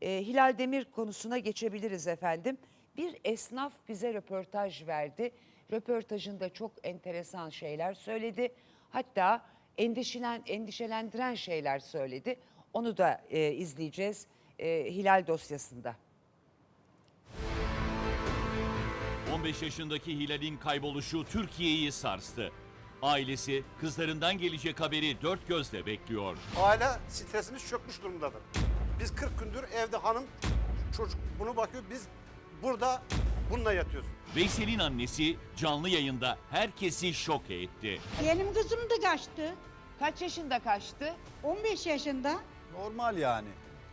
e, Hilal Demir konusuna geçebiliriz efendim. Bir esnaf bize röportaj verdi. Röportajında çok enteresan şeyler söyledi. Hatta endişelen, endişelendiren şeyler söyledi. Onu da e, izleyeceğiz e, Hilal dosyasında. 15 yaşındaki Hilal'in kayboluşu Türkiye'yi sarstı. Ailesi kızlarından gelecek haberi dört gözle bekliyor. Aile stresimiz çökmüş durumdadır. Biz 40 gündür evde hanım çocuk bunu bakıyor biz burada bununla yatıyoruz. Veysel'in annesi canlı yayında herkesi şoke etti. Benim kızım da kaçtı. Kaç yaşında kaçtı? 15 yaşında. Normal yani.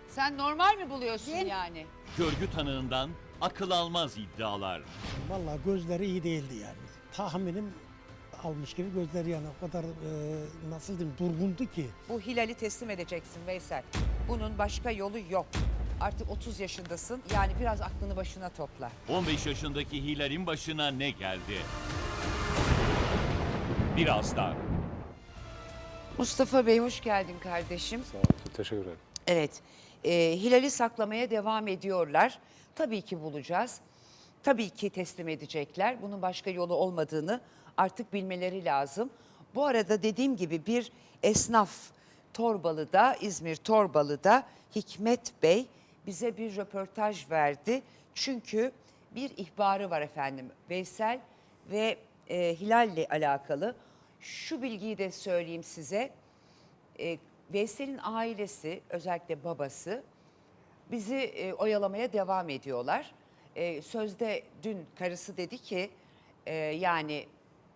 Sen normal mi buluyorsun Ben- yani? Görgü tanığından akıl almaz iddialar. Vallahi gözleri iyi değildi yani. Tahminim almış gibi gözleri yani o kadar e, nasıl diyeyim durgundu ki. Bu Hilal'i teslim edeceksin Veysel. Bunun başka yolu yok. Artık 30 yaşındasın. Yani biraz aklını başına topla. 15 yaşındaki Hilal'in başına ne geldi? Birazdan. Mustafa Bey hoş geldin kardeşim. Sağ olun, teşekkür ederim. Evet. e, Hilal'i saklamaya devam ediyorlar. Tabii ki bulacağız. Tabii ki teslim edecekler. Bunun başka yolu olmadığını artık bilmeleri lazım. Bu arada dediğim gibi bir esnaf Torbalı'da, İzmir Torbalı'da Hikmet Bey bize bir röportaj verdi. Çünkü bir ihbarı var efendim. Veysel ve e, Hilal'le alakalı. Şu bilgiyi de söyleyeyim size. E, Veysel'in ailesi özellikle babası bizi e, oyalamaya devam ediyorlar. E, sözde dün karısı dedi ki e, yani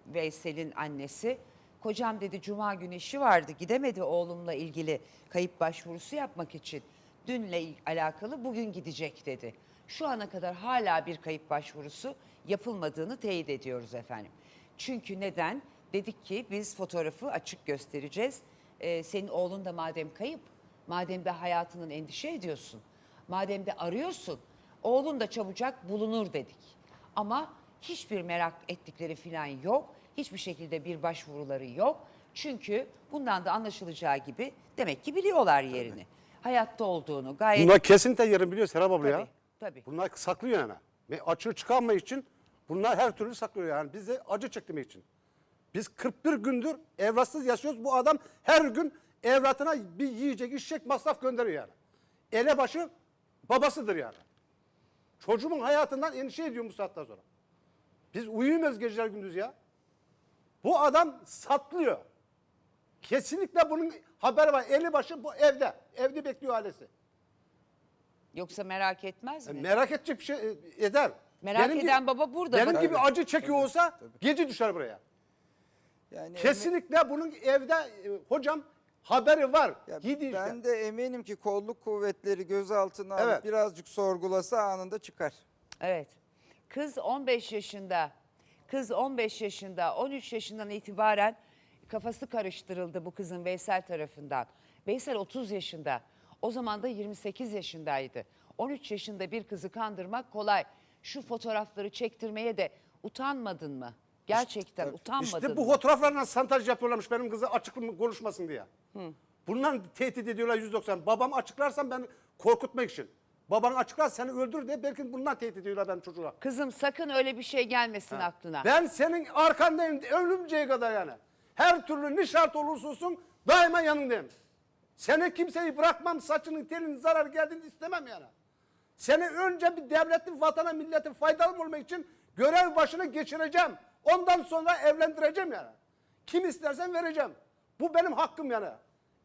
Veysel'in annesi kocam dedi cuma günü işi vardı gidemedi oğlumla ilgili kayıp başvurusu yapmak için. Dünle alakalı bugün gidecek dedi. Şu ana kadar hala bir kayıp başvurusu yapılmadığını teyit ediyoruz efendim. Çünkü neden? Dedik ki biz fotoğrafı açık göstereceğiz. Ee, senin oğlun da madem kayıp, madem de hayatının endişe ediyorsun, madem de arıyorsun, oğlun da çabucak bulunur dedik. Ama hiçbir merak ettikleri falan yok. Hiçbir şekilde bir başvuruları yok. Çünkü bundan da anlaşılacağı gibi demek ki biliyorlar yerini. Hayatta olduğunu gayet... Bunlar kesinlikle yerini biliyor Serap abla ya. tabii. Bunlar saklıyor yani. Ve açığı çıkarmak için bunlar her türlü saklıyor yani. Bize acı çektirmek için. Biz 41 gündür evratsız yaşıyoruz. Bu adam her gün evlatına bir yiyecek, içecek masraf gönderiyor yani. Elebaşı babasıdır yani. Çocuğumun hayatından endişe ediyor bu saatten sonra. Biz uyumuyoruz geceler gündüz ya. Bu adam saklıyor. Kesinlikle bunun haberi var. Eli başı bu evde. Evde bekliyor ailesi. Yoksa merak etmez mi? Merak edecek bir şey e, eder. Merak gibi- eden baba burada. Benim gibi acı çekiyor olsa gece düşer buraya. Yani Kesinlikle bunun evde e, hocam haberi var. Ya Yedi işte. ben de eminim ki kolluk kuvvetleri gözaltına alıp Evet. birazcık sorgulasa anında çıkar. Evet. Kız 15 yaşında. Kız 15 yaşında. 13 yaşından itibaren kafası karıştırıldı bu kızın Veysel tarafından. Veysel 30 yaşında. O zaman da 28 yaşındaydı. 13 yaşında bir kızı kandırmak kolay. Şu fotoğrafları çektirmeye de utanmadın mı? Gerçekten utanmadın İşte mı? bu fotoğraflarla santaj yapıyorlarmış benim kızı açık konuşmasın diye. Bundan tehdit ediyorlar 190. Babam açıklarsam ben korkutmak için. Baban açıklar seni öldür diye belki bundan tehdit ediyorlar benim çocuğa. Kızım sakın öyle bir şey gelmesin aklına. Ben senin arkandayım ölümceye kadar yani. Her türlü ne şart olursa olsun daima yanındayım. Seni kimseyi bırakmam saçının telinin zarar geldiğini istemem yani. Seni önce bir devletin, vatana, milletin faydalı olmak için görev başına geçireceğim. Ondan sonra evlendireceğim yani. Kim istersen vereceğim. Bu benim hakkım yani.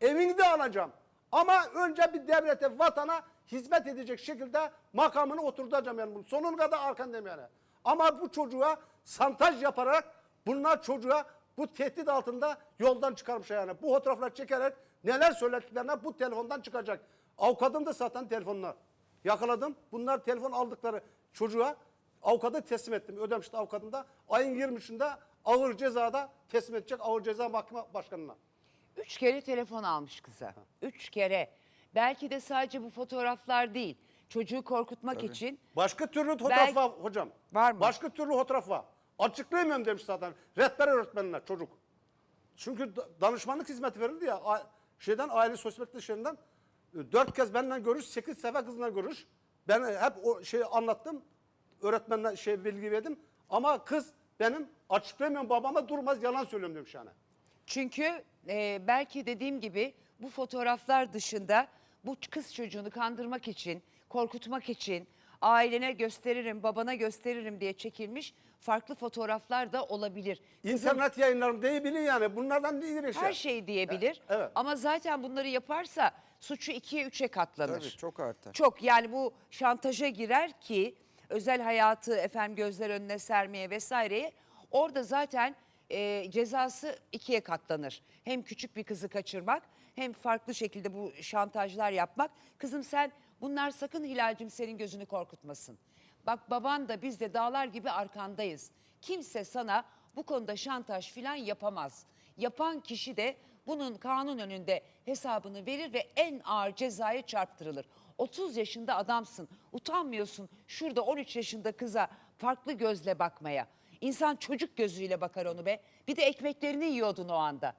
Evini de alacağım. Ama önce bir devlete, vatana hizmet edecek şekilde makamını oturtacağım yani. Bunun Sonuna kadar arkandayım yani. Ama bu çocuğa santaj yaparak bunlar çocuğa bu tehdit altında yoldan çıkarmış yani. Bu fotoğraflar çekerek neler söylediklerine bu telefondan çıkacak. Avukatım da satan telefonlar. Yakaladım. Bunlar telefon aldıkları çocuğa avukata teslim ettim. Ödemişti avukatım da. Ayın 23'ünde ağır cezada teslim edecek ağır ceza mahkeme başkanına. Üç kere telefon almış kıza. Üç kere. Belki de sadece bu fotoğraflar değil. Çocuğu korkutmak için Başka türlü fotoğraf var hocam. Var mı? Başka türlü fotoğraf var. Açıklayamıyorum demiş zaten. Rehber öğretmenine çocuk. Çünkü da- danışmanlık hizmeti verildi ya şeyden aile sosyal hizmetlerinden E, Dört kez benden görüş, sekiz sefer kızla görüş. Ben hep o şeyi anlattım. Öğretmenle şey bilgi verdim. Ama kız benim açıklayamıyorum babama durmaz yalan söylüyorum demiş yani. Çünkü e, belki dediğim gibi bu fotoğraflar dışında bu kız çocuğunu kandırmak için, korkutmak için ailene gösteririm, babana gösteririm diye çekilmiş farklı fotoğraflar da olabilir. İnternet yayınlarım diyebilir yani. Bunlardan değil bir şey. her şey diyebilir. Evet. Ama zaten bunları yaparsa suçu ikiye üçe katlanır. Tabii çok artar. Çok yani bu şantaja girer ki özel hayatı efendim gözler önüne sermeye vesaireye orada zaten e, cezası ikiye katlanır. Hem küçük bir kızı kaçırmak hem farklı şekilde bu şantajlar yapmak. Kızım sen bunlar sakın Hilal'cim senin gözünü korkutmasın. Bak baban da biz de dağlar gibi arkandayız. Kimse sana bu konuda şantaj filan yapamaz. Yapan kişi de bunun kanun önünde hesabını verir ve en ağır cezaya çarptırılır. 30 yaşında adamsın, utanmıyorsun şurada 13 yaşında kıza farklı gözle bakmaya. İnsan çocuk gözüyle bakar onu be. Bir de ekmeklerini yiyordun o anda.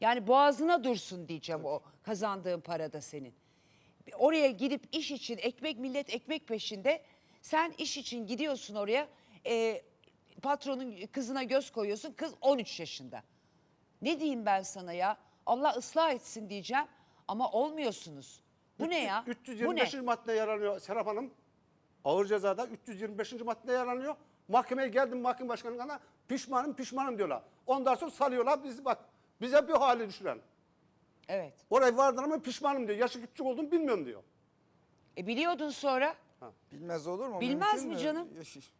Yani boğazına dursun diyeceğim o kazandığın parada senin. Oraya gidip iş için ekmek millet ekmek peşinde. Sen iş için gidiyorsun oraya. e, patronun kızına göz koyuyorsun. Kız 13 yaşında. Ne diyeyim ben sana ya? Allah ıslah etsin diyeceğim ama olmuyorsunuz. Bu ne ya? Bu ne? 325. madde yaranıyor Serap Hanım. Ağır cezada 325. madde yaranıyor. Mahkemeye geldim mahkeme başkanına pişmanım pişmanım diyorlar. Ondan sonra salıyorlar bizi bak. Bize bir hale düşüren. Evet. Oraya vardır ama pişmanım diyor. Yaşı küçük olduğunu bilmiyorum diyor. E biliyordun sonra. Bilmez olur mu? Bilmez mi canım?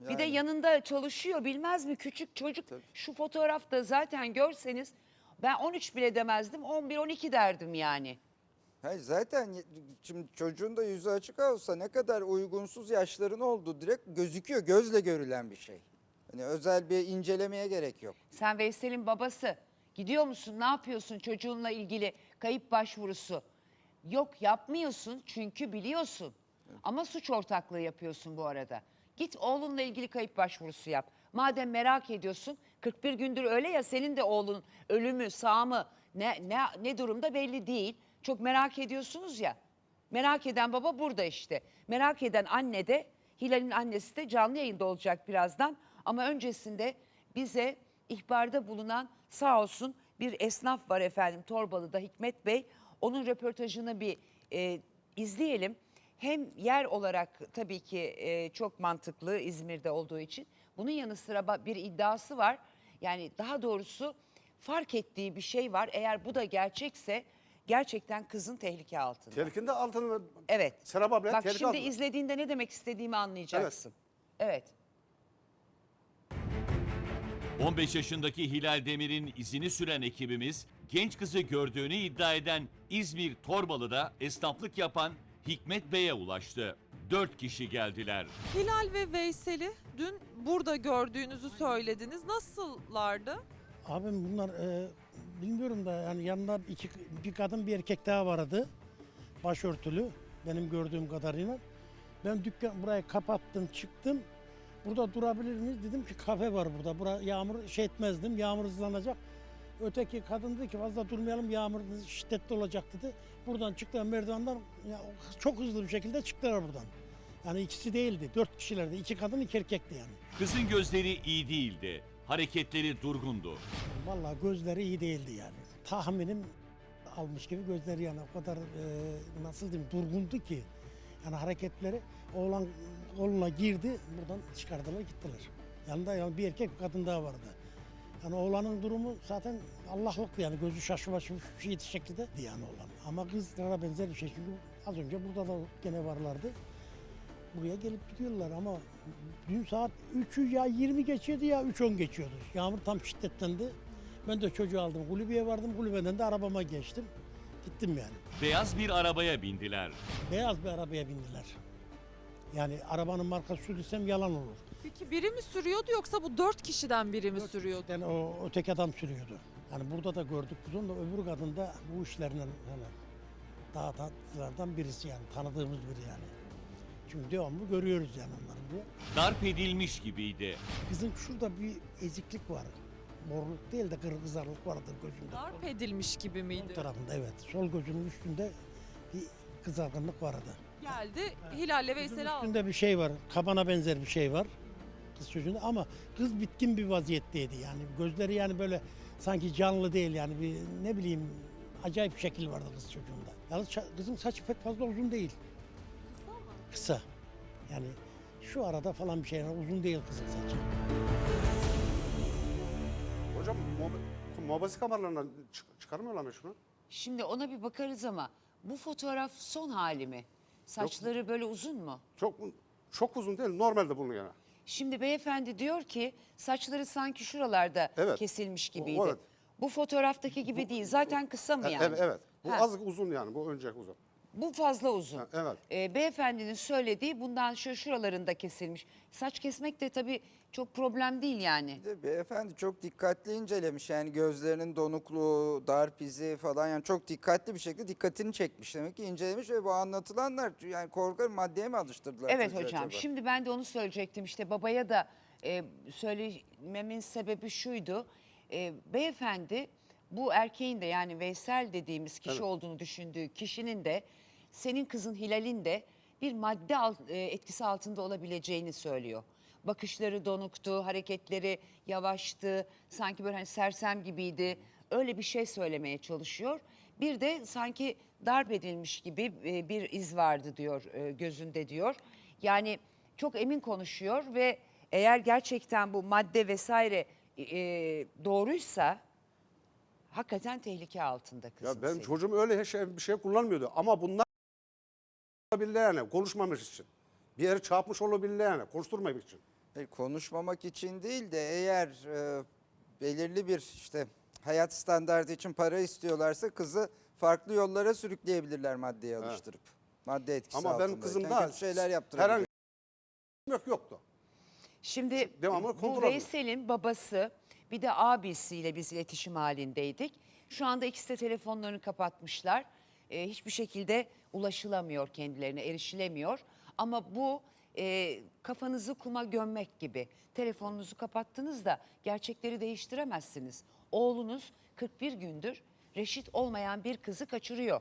Yani. Bir de yanında çalışıyor bilmez mi küçük çocuk. Şu fotoğrafta zaten görseniz ben 13 bile demezdim 11-12 derdim yani. Hayır, zaten şimdi çocuğun da yüzü açık olsa ne kadar uygunsuz yaşların olduğu direkt gözüküyor. Gözle görülen bir şey. Hani özel bir incelemeye gerek yok. Sen Veysel'in babası. Gidiyor musun? Ne yapıyorsun çocuğunla ilgili kayıp başvurusu? Yok yapmıyorsun çünkü biliyorsun. Ama suç ortaklığı yapıyorsun bu arada. Git oğlunla ilgili kayıp başvurusu yap. Madem merak ediyorsun 41 gündür öyle ya senin de oğlun ölümü sağ mı ne, ne, ne durumda belli değil. Çok merak ediyorsunuz ya. Merak eden baba burada işte. Merak eden anne de Hilal'in annesi de canlı yayında olacak birazdan. Ama öncesinde bize ihbarda bulunan sağ olsun bir esnaf var efendim Torbalı'da Hikmet Bey. Onun röportajını bir e, izleyelim. Hem yer olarak tabii ki e, çok mantıklı İzmir'de olduğu için. Bunun yanı sıra bir iddiası var. Yani daha doğrusu fark ettiği bir şey var. Eğer bu da gerçekse gerçekten kızın tehlike altında. Tehlikinde altını Evet. Serap abla Bak tehlike şimdi altında. izlediğinde ne demek istediğimi anlayacaksın. Evet. 15 yaşındaki Hilal Demir'in izini süren ekibimiz genç kızı gördüğünü iddia eden İzmir Torbalı'da esnaflık yapan Hikmet Bey'e ulaştı. 4 kişi geldiler. Hilal ve Veysel'i dün burada gördüğünüzü söylediniz. Nasıllardı? Abim bunlar e, bilmiyorum da yani yanında iki, bir kadın bir erkek daha vardı. Başörtülü benim gördüğüm kadarıyla. Ben dükkan burayı kapattım çıktım. Burada durabilir miyiz? Dedim ki kafe var burada. Bura yağmur şey etmezdim. Yağmur hızlanacak. Öteki kadın dedi ki fazla durmayalım yağmur şiddetli olacak dedi. Buradan çıktılar merdivenden ya, çok hızlı bir şekilde çıktılar buradan. Yani ikisi değildi. Dört kişilerdi. iki kadın iki erkekti yani. Kızın gözleri iyi değildi. Hareketleri durgundu. Vallahi gözleri iyi değildi yani. Tahminim almış gibi gözleri yani o kadar e, nasıl diyeyim durgundu ki. Yani hareketleri oğlan koluna girdi buradan çıkardılar gittiler. Yanında yani bir erkek bir kadın daha vardı. Yani oğlanın durumu zaten Allah'lıktı yani gözü şaşı başı şey şekilde yani oğlan. Ama kızlara benzer bir şey çünkü az önce burada da gene varlardı. Buraya gelip gidiyorlar ama dün saat 3'ü ya 20 geçiyordu ya 3.10 geçiyordu. Yağmur tam şiddetlendi. Ben de çocuğu aldım kulübeye vardım kulübeden de arabama geçtim. Gittim yani. Beyaz bir arabaya bindiler. Beyaz bir arabaya bindiler. Yani arabanın markası desem yalan olur. Peki biri mi sürüyordu yoksa bu dört kişiden biri mi sürüyordu? Yani o öteki adam sürüyordu. Yani burada da gördük biz onu da öbür kadın da bu işlerden yani daha tatlılardan birisi yani tanıdığımız biri yani. Çünkü devamlı görüyoruz yani onları buraya. Darp edilmiş gibiydi. Kızın şurada bir eziklik var. Morluk değil de kırmızarlık vardır gözünde. Darp edilmiş gibi Sol miydi? tarafında evet. Sol gözünün üstünde bir kızargınlık vardı. Geldi Hilal'le Veysel'i aldı. Üstünde bir şey var. Kabana benzer bir şey var. Kız çocuğunda ama kız bitkin bir vaziyetteydi yani. Gözleri yani böyle sanki canlı değil yani bir ne bileyim acayip bir şekil vardı kız çocuğunda. Yalnız ça- kızın saçı pek fazla uzun değil. Kısa. Yani şu arada falan bir şey yani uzun değil kızın saçı. Hocam mob- mobese kameralarından çık- çıkarmıyorlar mı şunu? Şimdi ona bir bakarız ama bu fotoğraf son hali mi? Saçları böyle uzun mu? Çok çok uzun değil, normalde bunun yani. Şimdi beyefendi diyor ki saçları sanki şuralarda Evet. kesilmiş O- gibiydi. evet. Bu fotoğraftaki gibi değil. Zaten kısa mı yani? Evet, evet. Bu Ha, azıcık uzun yani, bu önceki uzun. Bu fazla uzun. Ha, evet. Ee, beyefendinin söylediği bundan şu şuralarında kesilmiş. Saç kesmek de tabii çok problem değil yani. Bir de beyefendi çok dikkatli incelemiş yani gözlerinin donukluğu, darp izi falan yani çok dikkatli bir şekilde dikkatini çekmiş demek ki incelemiş ve bu anlatılanlar yani korkarım maddeye mi alıştırdılar? Evet hocam. acaba? Şimdi ben de onu söyleyecektim. İşte babaya da e, söylememin sebebi şuydu. E, beyefendi bu erkeğin de yani Veysel dediğimiz kişi Evet. olduğunu düşündüğü kişinin de senin kızın Hilal'in de bir madde e, etkisi altında olabileceğini söylüyor. Bakışları donuktu, hareketleri yavaştı, sanki böyle hani sersem gibiydi. Öyle bir şey söylemeye çalışıyor. Bir de sanki darp edilmiş gibi e, bir iz vardı diyor e, gözünde diyor. Yani çok emin konuşuyor ve eğer gerçekten bu madde vesaire e, doğruysa hakikaten tehlike altında kızım. Ya ben senin. çocuğum öyle şey, bir şey kullanmıyordu ama bunlar olabilirler yani konuşmamış için. Bir yere çarpmış olabilirler yani konuşturmamak için. Hayır, konuşmamak için değil de eğer e, belirli bir işte hayat standartı için para istiyorlarsa kızı farklı yollara sürükleyebilirler maddeye alıştırıp. Madde etkisi Ama ben altındayken kızımda kötü şeyler yaptırabilir. herhangi yok yoktu. Şimdi Devamlı bu kontrol. Veysel'in babası bir de abisiyle biz iletişim halindeydik. Şu anda ikisi de telefonlarını kapatmışlar. Ee, hiçbir şekilde ulaşılamıyor kendilerine, erişilemiyor. Ama bu e, kafanızı kuma gömmek gibi. Telefonunuzu kapattınız da gerçekleri değiştiremezsiniz. Oğlunuz 41 gündür reşit olmayan bir kızı kaçırıyor.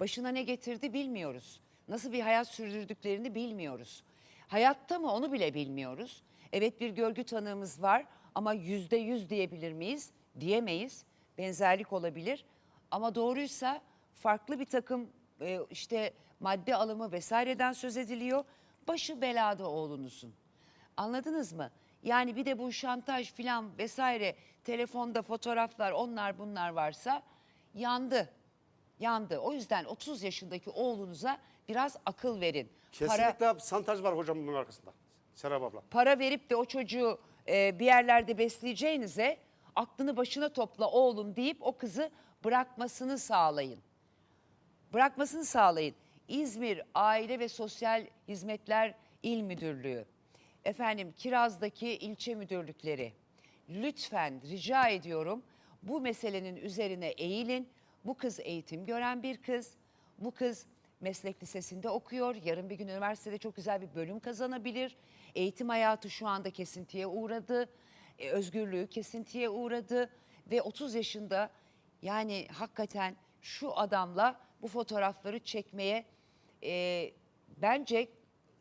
Başına ne getirdi bilmiyoruz. Nasıl bir hayat sürdürdüklerini bilmiyoruz. Hayatta mı onu bile bilmiyoruz. Evet bir görgü tanığımız var ama yüzde yüz diyebilir miyiz? Diyemeyiz. Benzerlik olabilir. Ama doğruysa farklı bir takım e, işte madde alımı vesaireden söz ediliyor. Başı belada oğlunuzun. Anladınız mı? Yani bir de bu şantaj filan vesaire telefonda fotoğraflar onlar bunlar varsa yandı. Yandı. O yüzden 30 yaşındaki oğlunuza biraz akıl verin. Para, Kesinlikle santaj var hocam bunun arkasında. Serap abla. para verip de o çocuğu e, bir yerlerde besleyeceğinize aklını başına topla oğlum deyip o kızı bırakmasını sağlayın. Bırakmasını sağlayın. İzmir Aile ve Sosyal Hizmetler İl Müdürlüğü, efendim Kiraz'daki ilçe müdürlükleri lütfen rica ediyorum bu meselenin üzerine eğilin. Bu kız eğitim gören bir kız. Bu kız meslek lisesinde okuyor. Yarın bir gün üniversitede çok güzel bir bölüm kazanabilir. Eğitim hayatı şu anda kesintiye uğradı. E, özgürlüğü kesintiye uğradı ve 30 yaşında yani hakikaten şu adamla bu fotoğrafları çekmeye e, bence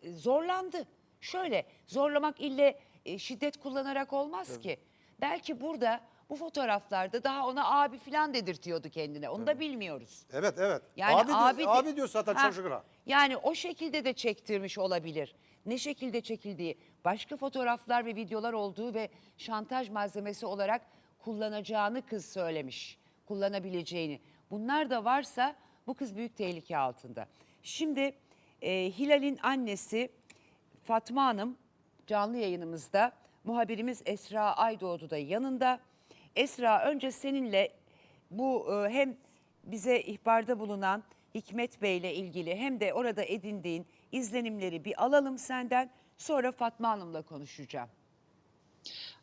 e, zorlandı. Şöyle zorlamak ille e, şiddet kullanarak olmaz ki. Belki burada bu fotoğraflarda daha ona abi falan dedirtiyordu kendine. Onu da bilmiyoruz. Evet evet. Yani abi, abi, diyor, abi diyor zaten Ha, çocuğuna. Yani o şekilde de çektirmiş olabilir. Ne şekilde çekildiği, başka fotoğraflar ve videolar olduğu ve şantaj malzemesi olarak kullanacağını kız söylemiş. Kullanabileceğini. Bunlar da varsa bu kız büyük tehlike altında. Şimdi e, Hilal'in annesi Fatma Hanım canlı yayınımızda. Muhabirimiz Esra Aydoğdu da yanında. Esra önce seninle bu e, hem bize ihbarda bulunan Hikmet Bey ile ilgili hem de orada edindiğin izlenimleri bir alalım senden. Sonra Fatma Hanım'la konuşacağım.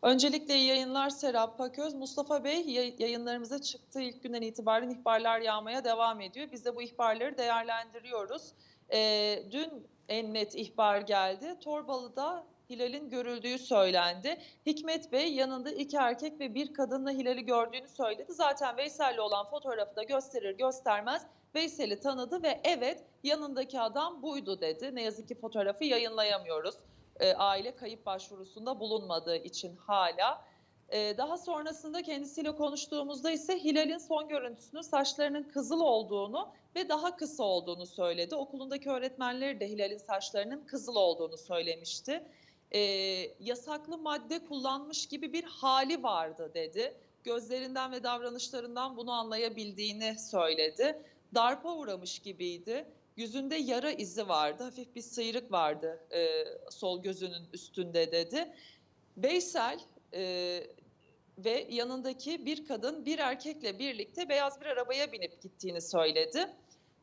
Öncelikle yayınlar Serap Paköz. Mustafa Bey yay- yayınlarımıza çıktığı ilk günden itibaren ihbarlar yağmaya devam ediyor. Biz de bu ihbarları değerlendiriyoruz. Ee, dün en net ihbar geldi. Torbalı'da Hilal'in görüldüğü söylendi. Hikmet Bey yanında iki erkek ve bir kadınla Hilal'i gördüğünü söyledi. Zaten Veysel'le olan fotoğrafı da gösterir göstermez Veysel'i tanıdı ve evet yanındaki adam buydu dedi. Ne yazık ki fotoğrafı yayınlayamıyoruz. Ee, aile kayıp başvurusunda bulunmadığı için hala. Ee, daha sonrasında kendisiyle konuştuğumuzda ise Hilal'in son görüntüsünün saçlarının kızıl olduğunu ve daha kısa olduğunu söyledi. Okulundaki öğretmenleri de Hilal'in saçlarının kızıl olduğunu söylemişti. Ee, yasaklı madde kullanmış gibi bir hali vardı dedi. Gözlerinden ve davranışlarından bunu anlayabildiğini söyledi. Darpa uğramış gibiydi. Yüzünde yara izi vardı, hafif bir sıyrık vardı e, sol gözünün üstünde dedi. Veysel e, ve yanındaki bir kadın bir erkekle birlikte beyaz bir arabaya binip gittiğini söyledi.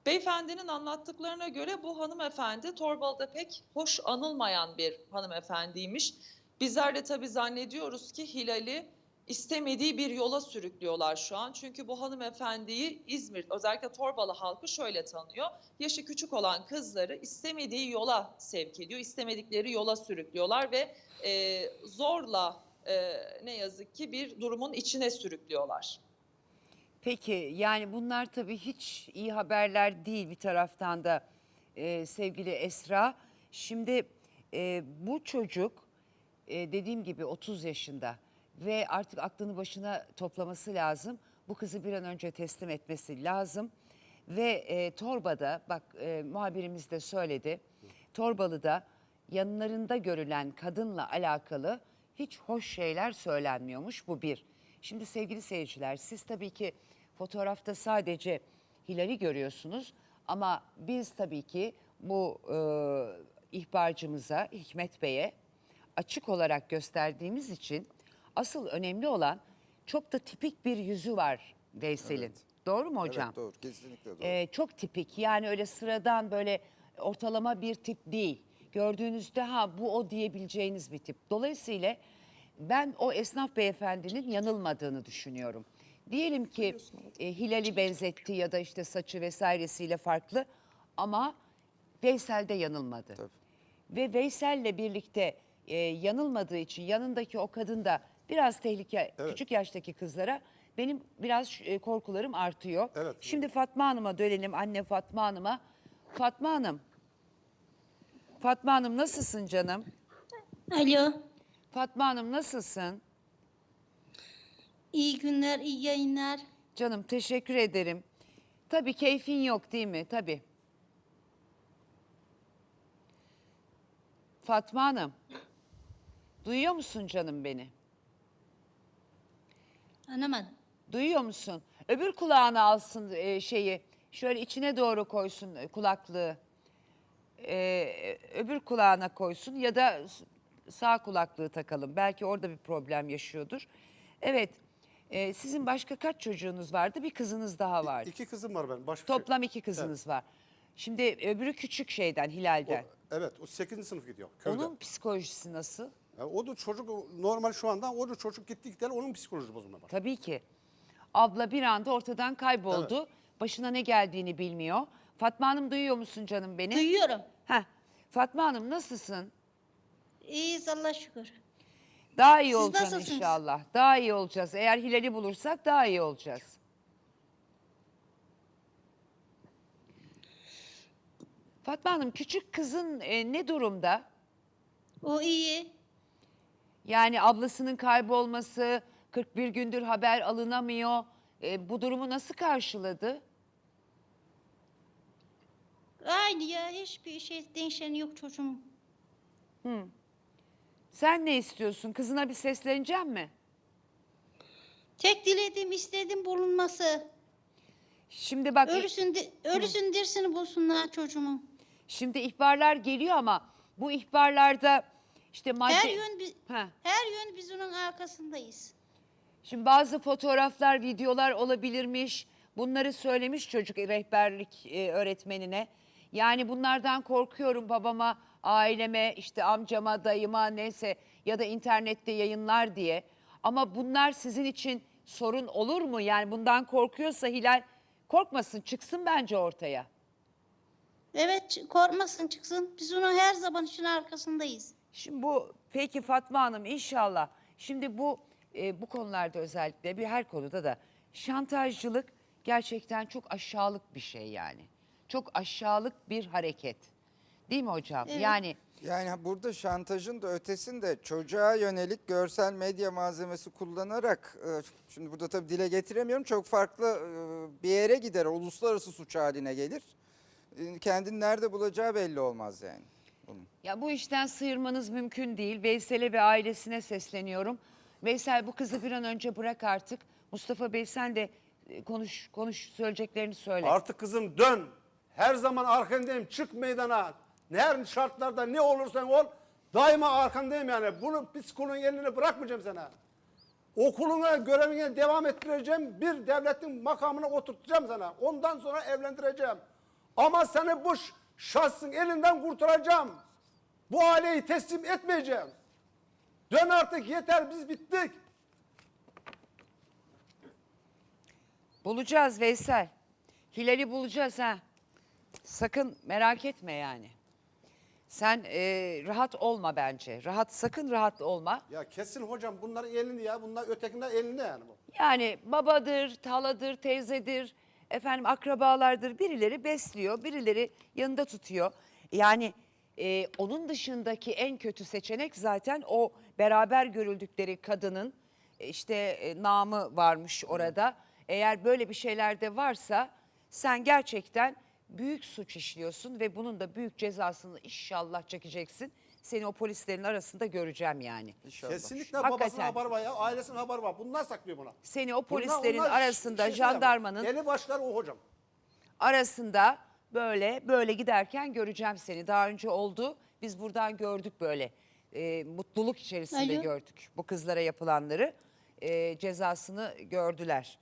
Beyefendinin anlattıklarına göre bu hanımefendi Torbalı'da pek hoş anılmayan bir hanımefendiymiş. Bizler de tabii zannediyoruz ki Hilal'i istemediği bir yola sürüklüyorlar şu an. Çünkü bu hanımefendiyi İzmir, özellikle Torbalı halkı şöyle tanıyor. Yaşı küçük olan kızları istemediği yola sevk ediyor, istemedikleri yola sürüklüyorlar ve e, zorla e, ne yazık ki bir durumun içine sürüklüyorlar. Peki yani bunlar tabii hiç iyi haberler değil bir taraftan da e, sevgili Esra. Şimdi e, bu çocuk e, dediğim gibi 30 yaşında ve artık aklını başına toplaması lazım. Bu kızı bir an önce teslim etmesi lazım. Ve e, Torba'da bak e, muhabirimiz de söyledi. Torbalı'da yanlarında görülen kadınla alakalı hiç hoş şeyler söylenmiyormuş bu bir. Şimdi sevgili seyirciler siz tabii ki fotoğrafta sadece Hilal'i görüyorsunuz ama biz tabii ki bu e, ihbarcımıza Hikmet Bey'e açık olarak gösterdiğimiz için asıl önemli olan çok da tipik bir yüzü var Veysel'in. Doğru mu hocam? Evet doğru kesinlikle doğru. Ee, çok tipik yani öyle sıradan böyle ortalama bir tip değil. Gördüğünüzde ha bu o diyebileceğiniz bir tip. Dolayısıyla ben o esnaf beyefendinin yanılmadığını düşünüyorum. Diyelim ki e, Hilal'i benzetti ya da işte saçı vesairesiyle farklı ama Veysel de yanılmadı. Tabii. Ve Veysel'le birlikte e, yanılmadığı için yanındaki o kadın da biraz tehlike küçük yaştaki kızlara benim biraz e, korkularım artıyor. Evet. Şimdi Fatma Hanım'a dönelim anne Fatma Hanım'a. Fatma Hanım. Fatma Hanım nasılsın canım? Alo. Fatma Hanım nasılsın? İyi günler, iyi yayınlar. Canım teşekkür ederim. Tabii keyfin yok değil mi? Tabii. Fatma Hanım. Duyuyor musun canım beni? Anlamadım. Duyuyor musun? Öbür kulağına alsın e, şeyi. Şöyle içine doğru koysun e, kulaklığı. E, öbür kulağına koysun ya da s- sağ kulaklığı takalım. Belki orada bir problem yaşıyordur. Evet. e, sizin başka kaç çocuğunuz vardı? Bir kızınız daha vardı. İki kızım var benim. Başka Toplam iki kızınız var. Şimdi öbürü küçük şeyden, Hilal'den. O- evet o 8. sınıf gidiyor köyde. Onun psikolojisi nasıl? O da çocuk normal şu anda o da çocuk gitti gitti onun psikolojisi bozulmaya başladı. Tabii ki. Abla bir anda ortadan kayboldu. Başına ne geldiğini bilmiyor. Fatma Hanım duyuyor musun canım beni? Duyuyorum. Heh. Fatma Hanım nasılsın? İyiyiz Allah şükür. Daha iyi Siz olacaksın nasılsınız? inşallah. Daha iyi olacağız. Eğer Hilal'i bulursak daha iyi olacağız. Fatma Hanım küçük kızın e, ne durumda? O iyi. Yani ablasının kaybolması, 41 gündür haber alınamıyor. E, bu durumu nasıl karşıladı? Aynı ya hiçbir şey değişen yok çocuğum. Sen ne istiyorsun? Kızına bir seslenecek mi? Tek dilediğim istedim bulunması. Şimdi bak Ölüsün, di- ölüsün dirsini bulsunlar çocuğumun. şimdi ihbarlar geliyor ama bu ihbarlarda işte madde... Her yön bi- Ha. her yön biz onun arkasındayız. Şimdi bazı fotoğraflar, videolar olabilirmiş. Bunları söylemiş çocuk rehberlik e, öğretmenine. Yani bunlardan korkuyorum babama, aileme, işte amcama, dayıma neyse ya da internette yayınlar diye. Ama bunlar sizin için sorun olur mu? Yani bundan korkuyorsa Hilal korkmasın, çıksın bence ortaya. Evet korkmasın çıksın. Biz onun her zaman için arkasındayız. Şimdi bu peki Fatma Hanım inşallah. Şimdi bu e, bu konularda özellikle bir her konuda da şantajcılık gerçekten çok aşağılık bir şey yani. Çok aşağılık bir hareket. Değil mi hocam? Evet. Yani Yani burada şantajın da ötesinde çocuğa yönelik görsel medya malzemesi kullanarak, e, şimdi burada tabii dile getiremiyorum, çok farklı e, bir yere gider, uluslararası suç haline gelir. E, Kendini nerede bulacağı belli olmaz yani. Bunun. Ya bu işten sıyırmanız mümkün değil. Veysel'e ve ailesine sesleniyorum. Veysel bu kızı bir an önce bırak artık. Mustafa Bey sen de e, konuş konuş söyleyeceklerini söyle. Artık kızım dön. Her zaman arkandayım. Çık meydana. Her şartlarda ne olursan ol daima arkandayım yani. Bunu psikoloğun eline bırakmayacağım sana. Okuluna, görevine devam ettireceğim. Bir devletin makamına oturtacağım sana. Ondan sonra evlendireceğim. Ama seni bu ş- şahsın elinden kurtaracağım. Bu aileyi teslim etmeyeceğim. Dön artık yeter biz bittik. Bulacağız Veysel. Hilal'i bulacağız ha. Sakın merak etme yani. Sen e, rahat olma bence. Rahat sakın rahat olma. Ya kesin hocam bunların elinde ya. Bunlar ötekinden elinde yani bu. Yani babadır, taladır, teyzedir, efendim akrabalardır birileri besliyor, birileri yanında tutuyor. Yani e, onun dışındaki en kötü seçenek zaten o beraber görüldükleri kadının e, işte e, namı varmış orada. Eğer böyle bir şeyler de varsa sen gerçekten büyük suç işliyorsun ve bunun da büyük cezasını inşallah çekeceksin. Seni o polislerin arasında göreceğim yani. İnşallah. Kesinlikle Hakikaten. babasının haberi var ya. Ailesinin haberi var. Bunlar saklıyor buna. Seni o Bunlar- polislerin onlar arasında şey jandarmanın Deli başlar o hocam. arasında böyle böyle giderken göreceğim seni. Daha önce oldu. Biz buradan gördük böyle. e, mutluluk içerisinde Alo. gördük bu kızlara yapılanları. E, cezasını gördüler.